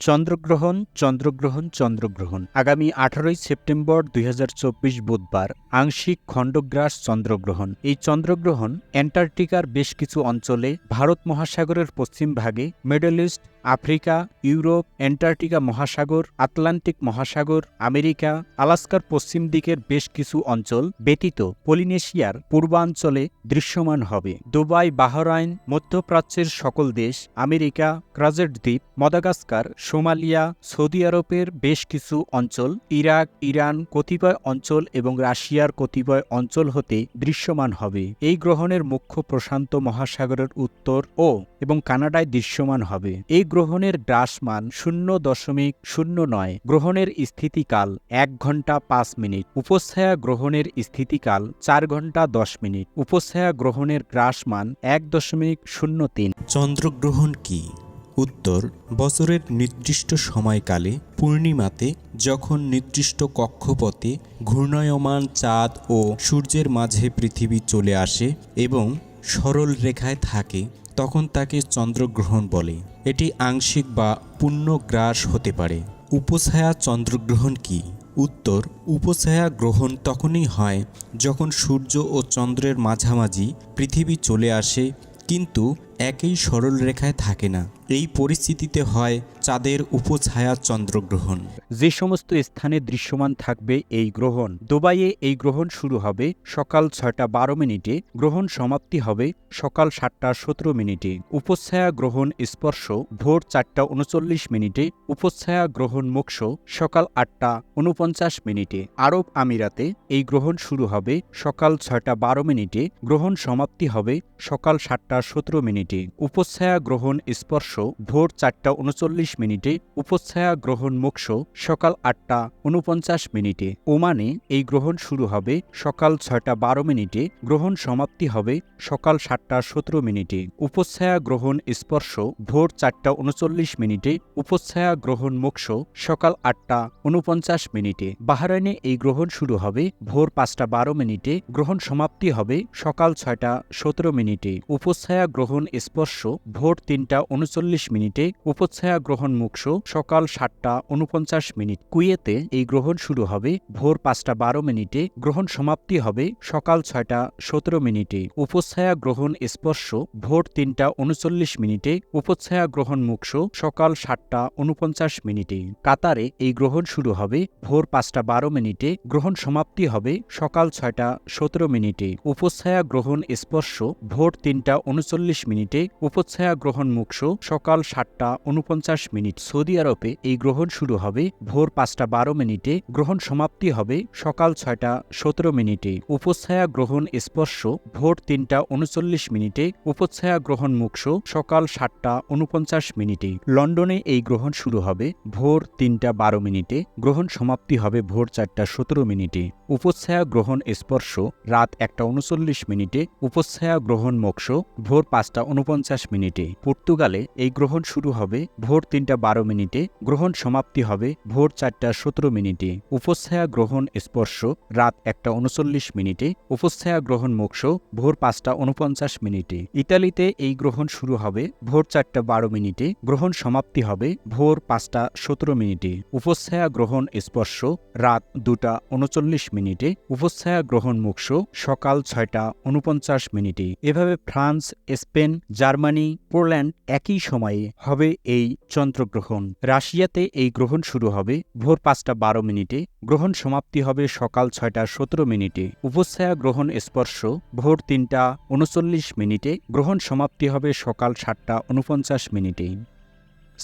চন্দ্রগ্রহণ চন্দ্রগ্রহণ চন্দ্রগ্রহণ। আগামী আঠারোই সেপ্টেম্বর দুই হাজার চব্বিশ বুধবার আংশিক খণ্ডগ্রাস চন্দ্রগ্রহণ। এই চন্দ্রগ্রহণ অ্যান্টার্কটিকার বেশ কিছু অঞ্চলে ভারত মহাসাগরের পশ্চিম ভাগে Middle East Africa, Europe, Antarctica মহাসাগর, আটলান্টিক মহাসাগর, আমেরিকা, আলাস্কার পশ্চিম দিকের বেশ কিছু অঞ্চল ব্যতীত পলিনেশিয়ার পূর্বাঞ্চলে দৃশ্যমান হবে। দুবাই, বাহরাইন, মধ্যপ্রাচ্যের সকল দেশ, আমেরিকা ক্রাজেট দ্বীপ, মদাগাস্কার, সোমালিয়া, সৌদি আরবের বেশ কিছু অঞ্চল, ইরাক, ইরান কতিপয় অঞ্চল এবং রাশিয়ার কতিপয় অঞ্চল হতে দৃশ্যমান হবে। এই গ্রহণের মুখ্য প্রশান্ত মহাসাগরের উত্তর ও এবং কানাডায় দৃশ্যমান হবে। এই গ্রহণের গ্রাসমান শূন্য দশমিক শূন্য নয়। গ্রহণের স্থিতিকাল এক ঘণ্টা পাঁচ মিনিট। উপছায়া গ্রহণের স্থিতিকাল চার ঘণ্টা দশ মিনিট। উপছায়া গ্রহণের গ্রাসমান এক দশমিক শূন্য তিন। চন্দ্রগ্রহণ কি? উত্তর, বছরের নির্দিষ্ট সময়কালে পূর্ণিমাতে যখন নির্দিষ্ট কক্ষপথে ঘূর্ণায়মান চাঁদ ও সূর্যের মাঝে পৃথিবী চলে আসে এবং সরল রেখায় থাকে তখন তাকে চন্দ্রগ্রহণ বলে। এটি আংশিক বা পূর্ণ গ্রাস হতে পারে। উপছায়া চন্দ্রগ্রহণ কি? উত্তর, উপছায়া গ্রহণ তখনই হয় যখন সূর্য ও চন্দ্রের মাঝামাঝি পৃথিবী চলে আসে, কিন্তু একই সরল রেখায় থাকে না। এই পরিস্থিতিতে হয় চাঁদের উপছায়া চন্দ্রগ্রহণ যে সমস্ত স্থানে দৃশ্যমান থাকবে এই গ্রহণ, দুবাইয়ে এই গ্রহণ শুরু হবে সকাল ছয়টা বারো মিনিটে, গ্রহণ সমাপ্তি হবে সকাল সাতটা সতেরো মিনিটে। উপচ্ছায়া গ্রহণ স্পর্শ ভোর চারটা উনচল্লিশ মিনিটে উপচ্ছায়া গ্রহণ মোক্ষ সকাল আটটা উনপঞ্চাশ মিনিটে। আরব আমিরাতে এই গ্রহণ শুরু হবে সকাল ছয়টা বারো মিনিটে, গ্রহণ সমাপ্তি হবে সকাল সাতটা সতেরো মিনিটে। উপচ্ছায়া গ্রহণ স্পর্শ ভোর চারটা উনচল্লিশ মিনিটে উপচ্ছায়া গ্রহণ মোক্ষ সকাল আটটা উনপঞ্চাশ মিনিটে। ওমানে এই গ্রহণ শুরু হবে সকাল ছয়টা বারো মিনিটে, গ্রহণ সমাপ্তি হবে সকাল সাতটা সতেরো মিনিটে। উপচ্ছায়া গ্রহণ স্পর্শ ভোর চারটা উনচল্লিশ মিনিটে উপচ্ছায়া গ্রহণ মোক্ষ সকাল আটটা উনপঞ্চাশ মিনিটে। বাহারাইনে এই গ্রহণ শুরু হবে ভোর পাঁচটা বারো মিনিটে, গ্রহণ সমাপ্তি হবে সকাল ছয়টা সতেরো মিনিটে। উপচ্ছায়া গ্রহণ স্পর্শ ভোর তিনটা উনচল্লিশ মিনিটে উপচ্ছায়া গ্রহণ মুক্ষ সকাল সাতটা উনপঞ্চাশ মিনিট। কুয়েতে এই গ্রহণ শুরু হবে। ভোর পাঁচটা বারো মিনিটে গ্রহণ সমাপ্তি হবে সকাল ছয়টা সতেরো মিনিটে। উপচ্ছায়া গ্রহণ স্পর্শ ভোর তিনটা উনচল্লিশ মিনিটে উপচ্ছায়া গ্রহণ মুক্ষ সকাল সাতটা উনপঞ্চাশ মিনিটে। কাতারে এই গ্রহণ শুরু হবে। ভোর পাঁচটা বারো মিনিটে গ্রহণ সমাপ্তি হবে সকাল ছয়টা সতেরো মিনিটে। উপচ্ছায়া গ্রহণ স্পর্শ ভোর তিনটা উনচল্লিশ মিনিটে উপচ্ছায়া গ্রহণ মুক্ষ সকাল সাতটা উনপঞ্চাশ মিনিট সৌদি আরবে এই গ্রহণ শুরু হবে। ভোর পাঁচটা বারো মিনিটে গ্রহণ সমাপ্তি হবে। সকাল ছয়টা সতেরো মিনিটে উপচ্ছায়া গ্রহণ স্পর্শ। ভোর তিনটা উনচল্লিশ মিনিটে উপচ্ছায়া গ্রহণ মুক্ষ। সকাল সাতটা উনপঞ্চাশ মিনিটে লন্ডনে এই গ্রহণ শুরু হবে। ভোর তিনটা বারো মিনিটে গ্রহণ সমাপ্তি হবে। ভোর চারটা সতেরো মিনিটে উপচ্ছায়া গ্রহণ স্পর্শ। রাত একটা উনচল্লিশ মিনিটে উপচ্ছায়া গ্রহণ মোক্ষ। ভোর পাঁচটা উনপঞ্চাশ মিনিটে পর্তুগালে এই গ্রহণ শুরু হবে ভোর তিনটা বারো মিনিটে, গ্রহণ সমাপ্তি হবে ভোর চারটা সতেরো মিনিটে। উপচ্ছায়া গ্রহণ স্পর্শ রাত একটা উনচল্লিশ মিনিটে উপচ্ছায়া গ্রহণ মোক্ষ ভোর পাঁচটা উনপঞ্চাশ মিনিটে। ইতালিতে এই গ্রহণ শুরু হবে ভোর চারটা বারো মিনিটে, গ্রহণ সমাপ্তি হবে ভোর পাঁচটা সতেরো মিনিটে। উপচ্ছায়া গ্রহণ স্পর্শ রাত দুটা উনচল্লিশ মিনিটে উপচ্ছায়া গ্রহণ মোক্ষ সকাল ছয়টা উনপঞ্চাশ মিনিটে। এভাবে ফ্রান্স, স্পেন, জার্মানি, পোল্যান্ড একই সময়ে হবে এই চন্দ্রগ্রহণ। রাশিয়াতে এই গ্রহণ শুরু হবে ভোর পাঁচটা বারো মিনিটে। গ্রহণ সমাপ্তি হবে সকাল ছয়টা সতেরো মিনিটে। উপস্থায়া গ্রহণ স্পর্শ ভোর তিনটা উনচল্লিশ মিনিটে। গ্রহণ সমাপ্তি হবে সকাল সাতটা উনপঞ্চাশ মিনিটে।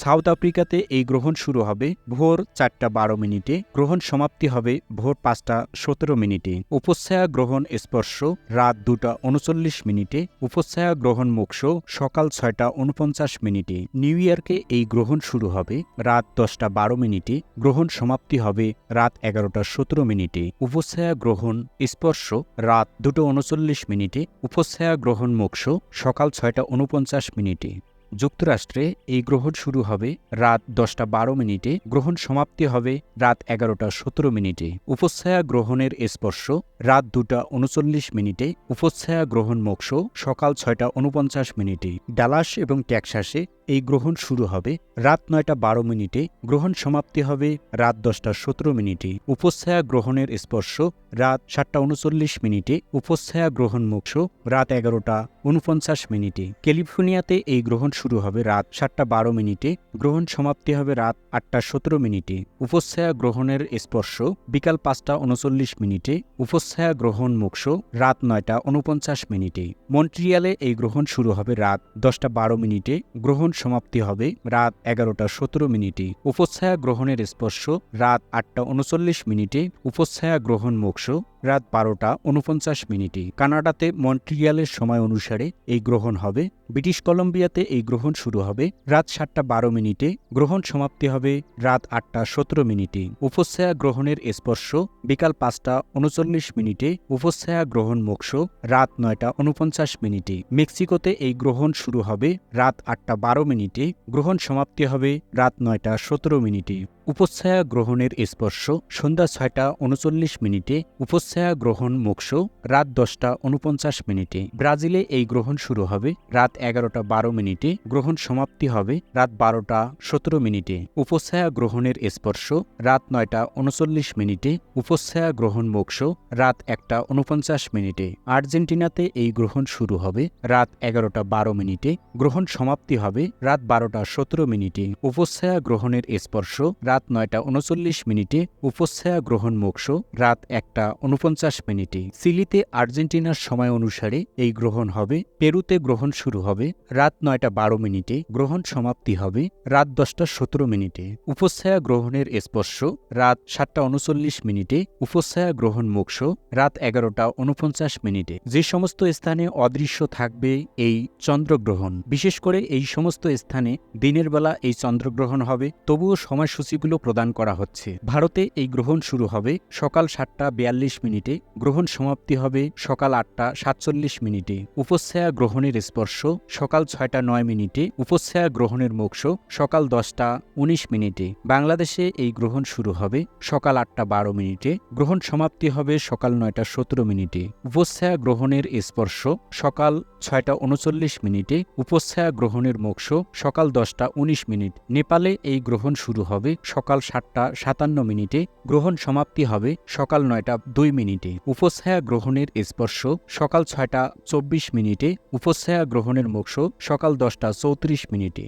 সাউথ আফ্রিকাতে এই গ্রহণ শুরু হবে ভোর চারটা বারো মিনিটে। গ্রহণ সমাপ্তি হবে ভোর পাঁচটা সতেরো মিনিটে। উপচ্ছায়া গ্রহণ স্পর্শ রাত দুটা উনচল্লিশ মিনিটে। উপচ্ছায়া গ্রহণ মোক্ষ সকাল ছয়টা উনপঞ্চাশ মিনিটে। নিউ ইয়র্কে এই গ্রহণ শুরু হবে রাত দশটা বারো মিনিটে। গ্রহণ সমাপ্তি হবে রাত এগারোটা সতেরো মিনিটে। উপচ্ছায়া গ্রহণ স্পর্শ রাত দুটো উনচল্লিশ মিনিটে। উপচ্ছায়া গ্রহণ মোক্ষ সকাল ছয়টা উনপঞ্চাশ মিনিটে। যুক্তরাষ্ট্রে এই গ্রহণ শুরু হবে রাত দশটা বারো মিনিটে। গ্রহণ সমাপ্তি হবে রাত এগারোটা সতেরো মিনিটে। উপচ্ছায়া গ্রহণের স্পর্শ রাত দুটা উনচল্লিশ মিনিটে। উপচ্ছায়া গ্রহণ মোক্ষ সকাল ছয়টা উনপঞ্চাশ মিনিটে। ডালাস এবং টেক্সাসে এই গ্রহণ শুরু হবে রাত নয়টা বারো মিনিটে। গ্রহণ সমাপ্তি হবে রাত দশটা সতেরো মিনিটে। উপচ্ছায়া গ্রহণের স্পর্শ রাত সাতটা উনচল্লিশ মিনিটে। উপচ্ছায়া গ্রহণ মোক্ষ রাত এগারোটা উনপঞ্চাশ মিনিটে। ক্যালিফোর্নিয়াতে এই গ্রহণ শুরু হবে রাত সাতটা বারো মিনিটে। গ্রহণ সমাপ্তি হবে রাত আটটা সতেরো মিনিটে। উপচ্ছায়া গ্রহণের স্পর্শ বিকাল পাঁচটা উনচল্লিশ মিনিটে। উপচ্ছায়া গ্রহণ মোক্ষ রাত নয়টা উনপঞ্চাশ মিনিটে। মন্ট্রিয়ালে এই গ্রহণ শুরু হবে রাত দশটা বারো মিনিটে। গ্রহণ সমাপ্তি হবে রাত এগারোটা সতেরো মিনিটে। উপচ্ছায়া গ্রহণের স্পর্শ, রাত আটটা উনচল্লিশ মিনিটে। উপচ্ছায়া গ্রহণ মোক্ষ। রাত বারোটা উনপঞ্চাশ মিনিটে কানাডাতে মন্ট্রিয়ালের সময় অনুসারে এই গ্রহণ হবে। ব্রিটিশ কলম্বিয়াতে এই গ্রহণ শুরু হবে। রাত সাতটা বারো মিনিটে গ্রহণ সমাপ্তি হবে রাত আটটা সতেরো মিনিটে। উপচ্ছায়া গ্রহণের স্পর্শ বিকাল পাঁচটা উনচল্লিশ মিনিটে। উপচ্ছায়া গ্রহণ মোক্ষ রাত নয়টা উনপঞ্চাশ মিনিটে। মেক্সিকোতে এই গ্রহণ শুরু হবে রাত আটটা বারো মিনিটে। গ্রহণ সমাপ্তি হবে রাত নয়টা সতেরো মিনিটে। উপচ্ছায়া গ্রহণের স্পর্শ সন্ধ্যা ছয়টা উনচল্লিশ মিনিটে উপচ্ছায়া গ্রহণ মোক্ষ রাত দশটা উনপঞ্চাশ মিনিটে। ব্রাজিলে এই গ্রহণ শুরু হবে রাত এগারোটা বারো মিনিটে, গ্রহণ সমাপ্তি হবে রাত বারোটা সতেরো মিনিটে। উপচ্ছায়া গ্রহণের স্পর্শ রাত নয়টা উনচল্লিশ মিনিটে উপচ্ছায়া গ্রহণ মোক্ষ রাত একটা উনপঞ্চাশ মিনিটে। আর্জেন্টিনাতে এই গ্রহণ শুরু হবে রাত এগারোটা বারো মিনিটে, গ্রহণ সমাপ্তি হবে রাত বারোটা সতেরো মিনিটে। উপচ্ছায়া গ্রহণের স্পর্শ রাত নয়টা উনচল্লিশ মিনিটে উপচ্ছায়া গ্রহণ মোক্ষ রাত একটা উনপঞ্চাশ মিনিটে সিলিতে আর্জেন্টিনার সময় অনুসারে এই গ্রহণ হবে, পেরুতে গ্রহণ শুরু হবে, রাত নয়টা বারো মিনিটে গ্রহণ সমাপ্তি হবে, রাত দশটা সতেরো মিনিটে উপচ্ছায়া গ্রহণের স্পর্শ, রাত সাতটা উনচল্লিশ মিনিটে উপচ্ছায়া গ্রহণ মোক্ষ রাত এগারোটা উনপঞ্চাশ মিনিটে যে সমস্ত স্থানে অদৃশ্য থাকবে এই চন্দ্রগ্রহণ। বিশেষ করে এই সমস্ত স্থানে দিনের বেলা এই চন্দ্রগ্রহণ হবে, তবুও সময়সূচিগুলো প্রদান করা হচ্ছে। ভারতে এই গ্রহণ শুরু হবে সকাল সাতটা বিয়াল্লিশ মিনিটে, গ্রহণ সমাপ্তি হবে সকাল আটটা সাতচল্লিশ মিনিটে। উপচ্ছায়া গ্রহণের স্পর্শ সকাল ছয়টা নয় মিনিটে উপচ্ছায়া গ্রহণের মোক্ষ সকাল দশটা উনিশ মিনিটে। বাংলাদেশে এই গ্রহণ শুরু হবে সকাল আটটা বারো মিনিটে, গ্রহণ সমাপ্তি হবে সকাল নয়টা সতেরো মিনিটে। উপচ্ছায়া গ্রহণের স্পর্শ সকাল ছয়টা উনচল্লিশ মিনিটে উপচ্ছায়া গ্রহণের মোক্ষ সকাল দশটা উনিশ মিনিট। নেপালে এই গ্রহণ শুরু হবে সকাল সাতটা সাতান্ন মিনিটে গ্রহণ সমাপ্তি হবে সকাল নয়টা দুই মিনিটে। উপস্থায়া গ্রহণের স্পর্শ সকাল ছয়টা চব্বিশ মিনিটে। উপস্থায়া গ্রহণের মোক্ষ সকাল দশটা চৌত্রিশ মিনিটে।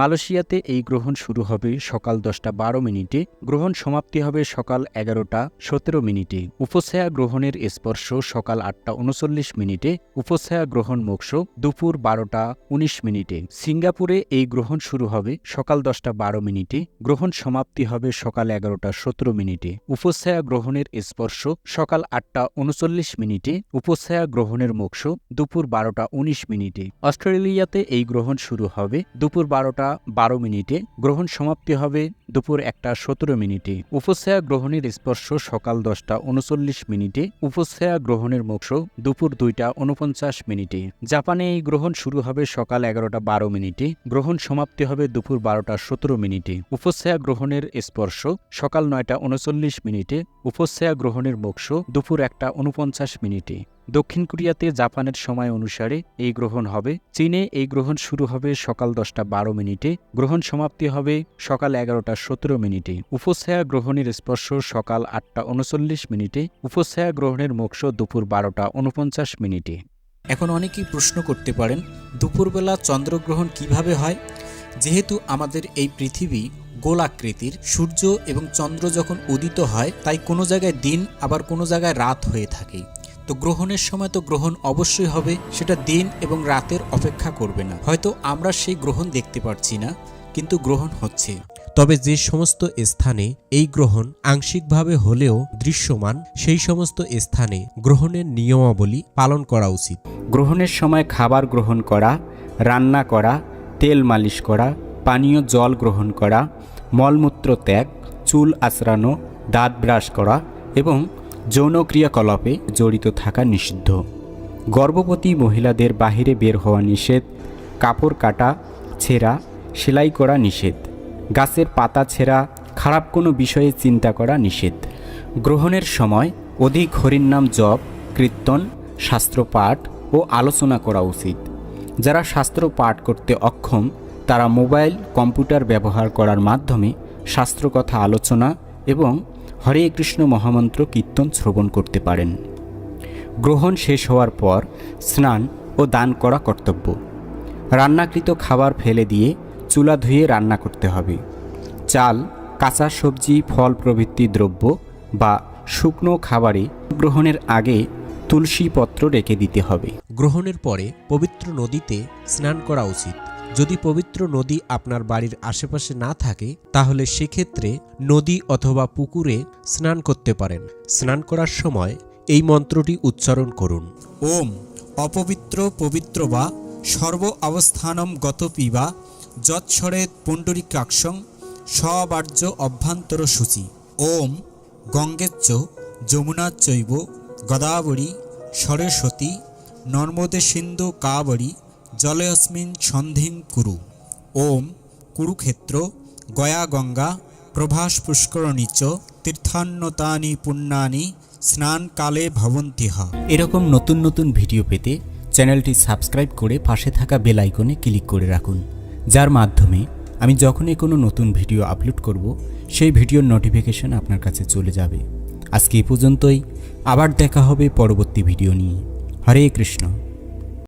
মালয়েশিয়াতে এই গ্রহণ শুরু হবে সকাল দশটা বারো মিনিটে। গ্রহণ সমাপ্তি হবে সকাল এগারোটা সতেরো মিনিটে। উপচ্ছায়া গ্রহণের স্পর্শ সকাল আটটা উনচল্লিশ মিনিটে। উপচ্ছায়া গ্রহণ মোক্ষ দুপুর বারোটা উনিশ মিনিটে। সিঙ্গাপুরে এই গ্রহণ শুরু হবে সকাল দশটা বারো মিনিটে। গ্রহণ সমাপ্তি হবে সকাল এগারোটা সতেরো মিনিটে। উপচ্ছায়া গ্রহণের স্পর্শ সকাল আটটা উনচল্লিশ মিনিটে। উপচ্ছায়া গ্রহণের মোক্ষ দুপুর বারোটা উনিশ মিনিটে। অস্ট্রেলিয়াতে এই গ্রহণ শুরু হবে দুপুর বারোটা বারো মিনিটে। গ্রহণ সমাপ্তি হবে দুপুর একটা সতেরো মিনিটে। উপচ্ছায়া গ্রহণের স্পর্শ সকাল দশটা উনচল্লিশ মিনিটে। উপচ্ছায়া গ্রহণের মোক্ষ দুপুর দুইটা উনপঞ্চাশ মিনিটে। জাপানে এই গ্রহণ শুরু হবে সকাল এগারোটা বারো মিনিটে। গ্রহণ সমাপ্তি হবে দুপুর বারোটা সতেরো মিনিটে। উপচ্ছায়া গ্রহণের স্পর্শ সকাল নয়টা উনচল্লিশ মিনিটে। উপচ্ছায়া গ্রহণের মোক্ষ দুপুর একটা উনপঞ্চাশ মিনিটে। দক্ষিণ কোরিয়াতে জাপানের সময় অনুসারে এই গ্রহণ হবে। চীনে এই গ্রহণ শুরু হবে সকাল দশটা বারো মিনিটে। গ্রহণ সমাপ্তি হবে সকাল এগারোটা সতেরো মিনিটে। উপচ্ছায়া গ্রহণের স্পর্শ সকাল আটটা উনচল্লিশ মিনিটে। উপচ্ছায়া গ্রহণের মোক্ষ দুপুর বারোটা উনপঞ্চাশ মিনিটে। এখন অনেকেই প্রশ্ন করতে পারেন, দুপুরবেলা চন্দ্রগ্রহণ কীভাবে হয়? যেহেতু আমাদের এই পৃথিবী গোলাকৃতির, সূর্য এবং চন্দ্র যখন উদিত হয়, তাই কোনো জায়গায় দিন, আবার কোনো জায়গায় রাত হয়ে থাকে। তো গ্রহণের সময় তো গ্রহণ অবশ্যই হবে সেটা দিন এবং রাতের অপেক্ষা করবে না। হয়তো আমরা সেই গ্রহণ দেখতে পারছি না কিন্তু গ্রহণ হচ্ছে। তবে যে সমস্ত স্থানে এই গ্রহণ আংশিকভাবে হলেও দৃশ্যমান সেই সমস্ত স্থানে গ্রহণের নিয়মাবলী পালন করা উচিত। গ্রহণের সময় খাবার গ্রহণ করা রান্না করা তেল মালিশ করা পানীয় জল গ্রহণ করা মলমূত্র ত্যাগ চুল আঁচড়ানো দাঁত ব্রাশ করা এবং যৌন ক্রিয়াকলাপে জড়িত থাকা নিষিদ্ধ। গর্ভবতী মহিলাদের বাহিরে বের হওয়া নিষেধ, কাপড় কাটা, ছেঁড়া, সেলাই করা নিষেধ, গাছের পাতা ছেঁড়া, খারাপ কোনো বিষয়ে চিন্তা করা নিষেধ। গ্রহণের সময় অধিক হরিনাম জপ, কীর্তন শাস্ত্র পাঠ ও আলোচনা করা উচিত। যারা শাস্ত্র পাঠ করতে অক্ষম, তারা মোবাইল, কম্পিউটার ব্যবহার করার মাধ্যমে শাস্ত্রকথা আলোচনা এবং হরে কৃষ্ণ মহামন্ত্র কীর্তন শ্রবণ করতে পারেন। গ্রহণ শেষ হওয়ার পর স্নান ও দান করা কর্তব্য। রান্নাকৃত খাবার ফেলে দিয়ে চুলা ধুয়ে রান্না করতে হবে। চাল, কাঁচা সবজি, ফল প্রভৃতি দ্রব্য বা শুকনো খাবারে গ্রহণের আগে তুলসী পত্র রেখে দিতে হবে। গ্রহণের পরে পবিত্র নদীতে স্নান করা উচিত। যদি পবিত্র নদী আপনার বাড়ির আশেপাশে না থাকে, তাহলে সেক্ষেত্রে নদী অথবা পুকুরে স্নান করতে পারেন। স্নান করার সময় এই মন্ত্রটি উচ্চারণ করুন। ওম অপবিত্র পবিত্র বা সর্ব অবস্থানম গত পিবা যৎসরে পুণ্ডরিকাক্ষং সবার্য অভ্যন্তর সূচি। ওম গঙ্গেচ্চ যমুনাচৈব গদাবরী সরস্বতী নর্মদে সিন্ধু কাবরী জলয়স্মিন সন্ধিং কুরু। ওম কুরুক্ষেত্র, গয়া গঙ্গা, প্রভাস পুষ্করণী চ, তীর্থান্নতানি পুণ্যানি স্নানকালে ভবন্তিহ। এরকম নতুন নতুন ভিডিও পেতে চ্যানেলটি সাবস্ক্রাইব করে পাশে থাকা বেল আইকনে ক্লিক করে রাখুন, যার মাধ্যমে আমি যখনই কোনো নতুন ভিডিও আপলোড করব, সেই ভিডিওর নোটিফিকেশন আপনার কাছে চলে যাবে। আজকে এই পর্যন্তই, আবার দেখা হবে পরবর্তী ভিডিও নিয়ে। হরে কৃষ্ণ।